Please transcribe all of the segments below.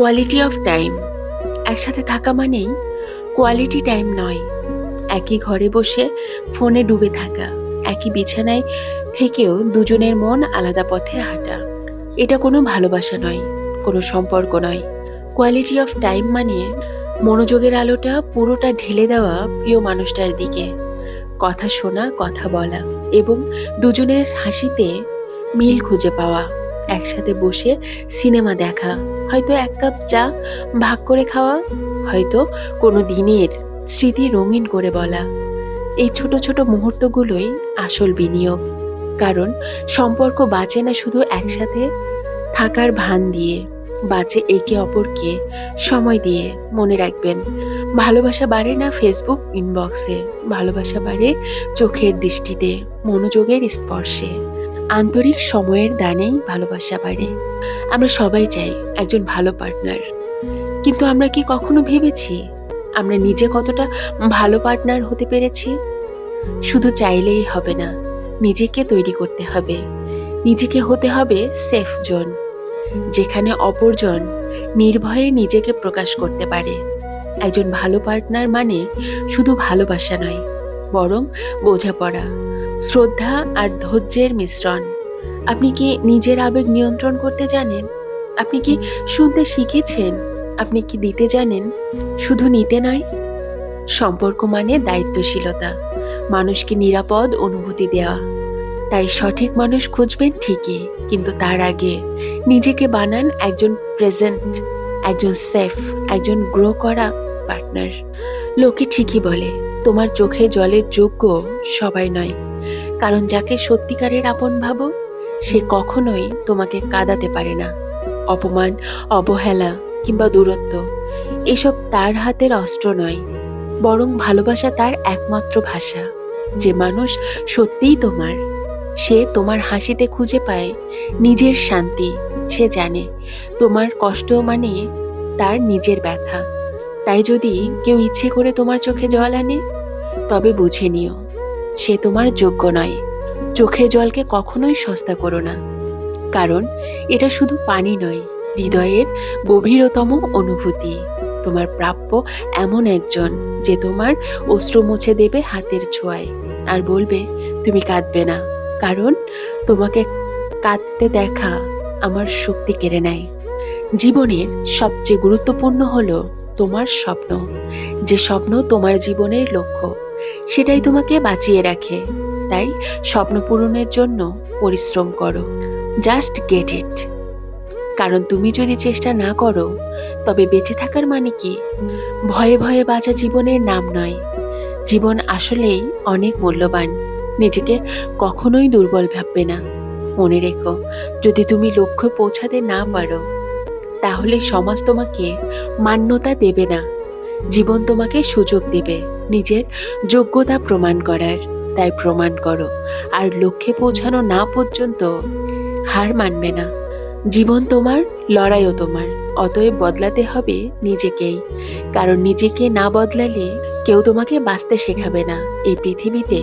Quality of time একসাথে থাকা মানেই কোয়ালিটি টাইম নয়। একই ঘরে বসে ফোনে ডুবে থাকা, একই বিছানায় থেকেও দুজনের মন আলাদা পথে হাঁটা। এটা কোনো ভালোবাসা নয়, কোনো সম্পর্ক নয়। কোয়ালিটি অফ টাইম মানে মনোযোগের আলোটা পুরোটা ঢেলে দেওয়া প্রিয় মানুষটার দিকে। কথা শোনা, কথা বলা এবং দুজনের হাসিতে মিল খুঁজে পাওয়া। একসাথে বসে সিনেমা দেখা। হয়তো এক কাপ চা ভাগ করে খাওয়া, হয়তো কোনো দিনের স্মৃতি রঙিন করে বলা। এই ছোট ছোট মুহূর্তগুলোই আসল বিনিয়োগ। কারণ সম্পর্ক বাঁচে না শুধু একসাথে, থাকার ভান দিয়ে। বাঁচে একে অপরকে সময় দিয়ে মনে রাখবেন। ভালোবাসা বাড়ে না ফেসবুক ইনবক্সে ভালোবাসা বাড়ে চোখের দৃষ্টিতে, মনোযোগের স্পর্শে। আন্তরিক সময়ের দানেই ভালোবাসা বাড়ে। আমরা সবাই চাই একজন ভালো পার্টনার কিন্তু আমরা কি কখনো ভেবেছি আমরা নিজে কতটা ভালো পার্টনার হতে পেরেছি? শুধু চাইলেই হবে না, নিজেকে তৈরি করতে হবে। নিজেকে হতে হবে সেফ জোন যেখানে অপরজন নির্ভয়ে নিজেকে প্রকাশ করতে পারে। একজন ভালো পার্টনার মানে শুধু ভালোবাসা নয়, বরং বোঝাপড়া। শ্রদ্ধা আর ধৈর্যের মিশ্রণ। আপনি কি নিজের আবেগ নিয়ন্ত্রণ করতে জানেন? আপনি কি শুনতে শিখেছেন? আপনি কি দিতে জানেন? শুধু নিতে নয়। সম্পর্ক মানে দায়িত্বশীলতা। মানুষকে নিরাপদ অনুভূতি দেওয়া। তাই সঠিক মানুষ খুঁজবেন ঠিকই, কিন্তু তার আগে নিজেকে বানান একজন প্রেজেন্ট একজন সেফ একজন গ্রো করা পার্টনার লোকে ঠিকই বলে, তোমার চোখে জলের যোগ্য সবাই নয়। কারণ যাকে সত্যিকারের আপন ভাবো, সে কখনোই তোমাকে কাঁদাতে পারে না। অপমান, অবহেলা কিংবা দূরত্ব, এসব তার হাতের অস্ত্র নয়, বরং ভালোবাসা তার একমাত্র ভাষা। যে মানুষ সত্যিই তোমার, সে তোমার হাসিতে খুঁজে পায়, নিজের শান্তি সে জানে, তোমার কষ্ট মানে তার নিজের ব্যথা। তাই যদি কেউ ইচ্ছে করে তোমার চোখে জল আনে, তবে বুঝে নিও সে তোমার যোগ্য নয়। চোখের জলকে কখনোই সস্তা করো না। কারণ এটা শুধু পানি নয়, হৃদয়ের গভীরতম অনুভূতি। তোমার প্রাপ্য এমন একজন যে তোমার অশ্রু মুছে দেবে হাতের ছোঁয়ায়। আর বলবে, তুমি কাঁদবে না। কারণ তোমাকে কাঁদতে দেখা আমার শক্তি কেড়ে নেয়। জীবনের সবচেয়ে গুরুত্বপূর্ণ হলো তোমার স্বপ্ন। যে স্বপ্ন তোমার জীবনের লক্ষ্য সেটাই তোমাকে বাঁচিয়ে রাখে। তাই স্বপ্ন পূরণের জন্য পরিশ্রম করো। জাস্ট গেট ইট কারণ তুমি যদি চেষ্টা না করো, তবে বেঁচে থাকার মানে কি? ভয়ে ভয়ে বাঁচা জীবনের নাম নয়। জীবন আসলেই অনেক মূল্যবান। নিজেকে কখনোই দুর্বল ভাববে না। মনে রেখো, যদি তুমি লক্ষ্য পৌঁছাতে না পারো, তাহলে সমাজ তোমাকে মান্যতা দেবে না। জীবন তোমাকে সুযোগ দেবে নিজের যোগ্যতা প্রমাণ করার। তাই প্রমাণ করো, আর লক্ষ্যে পৌঁছানো না পর্যন্ত হার মানবে না। জীবন তোমার, লড়াইও তোমার। অতএব বদলাতে হবে নিজেকেই, কারণ নিজেকে না বদলালে কেউ তোমাকে বাঁচতে শেখাবে না। এই পৃথিবীতে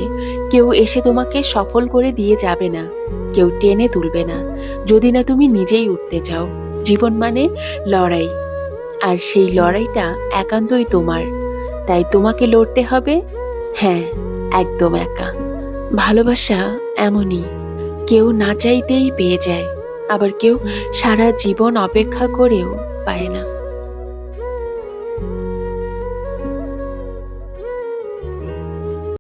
কেউ এসে তোমাকে সফল করে দিয়ে যাবে না, কেউ টেনে তুলবে না। যদি না তুমি নিজেই উঠতে চাও, জীবন মানে লড়াই। আর সেই লড়াইটা একান্তই তোমার। তাই তোমাকে লড়তে হবে? হ্যাঁ একদম একা। ভালোবাসা এমনই। কেউ না চাইতেই পেয়ে যায়। আবার কেউ সারা জীবন অপেক্ষা করেও পায় না।